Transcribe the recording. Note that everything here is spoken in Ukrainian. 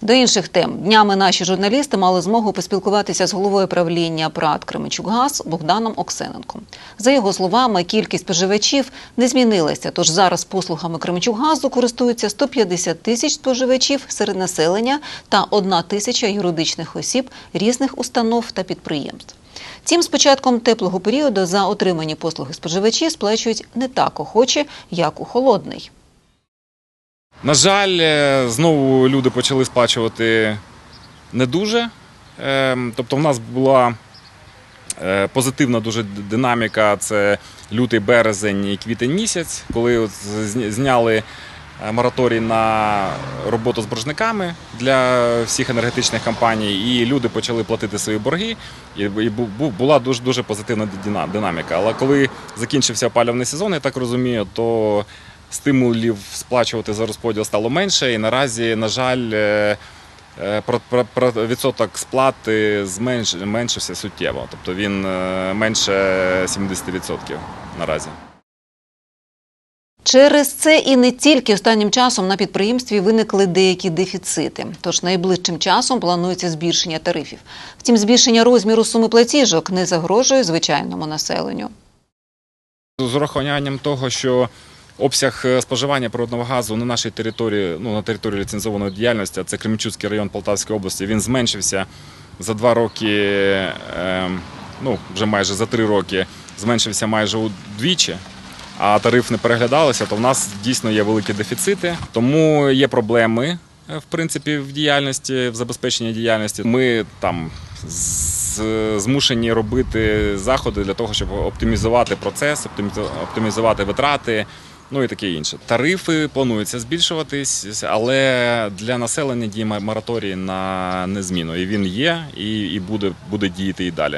До інших тем днями наші журналісти мали змогу поспілкуватися з головою правління ПРАТ Кременчукгаз Богданом Оксененком. За його словами, кількість споживачів не змінилася. Тож зараз послугами Кременчукгазу користуються 150 тисяч споживачів серед населення та 1 тисяча юридичних осіб різних установ та підприємств. Втім, з початком теплого періоду за отримані послуги споживачі сплачують не так охоче, як у холодний. На жаль, е, знову люди почали сплачувати не дуже. Ем, Тобто, в нас була е, позитивна дуже динаміка. Це лютий, березень і квітень місяць, коли зняли е, мораторій на роботу з боржниками для всіх енергетичних компаній, і люди почали платити свої борги. І і бу- бу- була дуже дуже позитивна динаміка. Але коли закінчився опалювальний сезон, я так розумію, то стимулів сплачувати за розподіл стало менше, і наразі, на жаль, е, е, відсоток сплати зменшився суттєво. Тобто він е, менше 70% наразі. Через це і не тільки останнім часом на підприємстві виникли деякі дефіцити. Тож найближчим часом планується збільшення тарифів. Втім, збільшення розміру суми платіжок не загрожує звичайному населенню. З урахуванням того, що обсяг е, споживання природного газу на нашій території, ну на території ліцензованої діяльності, а це Кременчуцький район Полтавської області, він зменшився за два роки, е, ну вже майже за три роки, зменшився майже удвічі. А тариф не переглядалося, то в нас дійсно є великі дефіцити, тому є проблеми е, в принципі в діяльності, в забезпеченні діяльності. Ми там змушені робити заходи для того, щоб оптимізувати процес, оптимізувати витрати. Ну і таке інше. Тарифи плануються збільшуватись, але для населення діє мораторій на незміну. І він є, і, і буде, буде діяти і далі.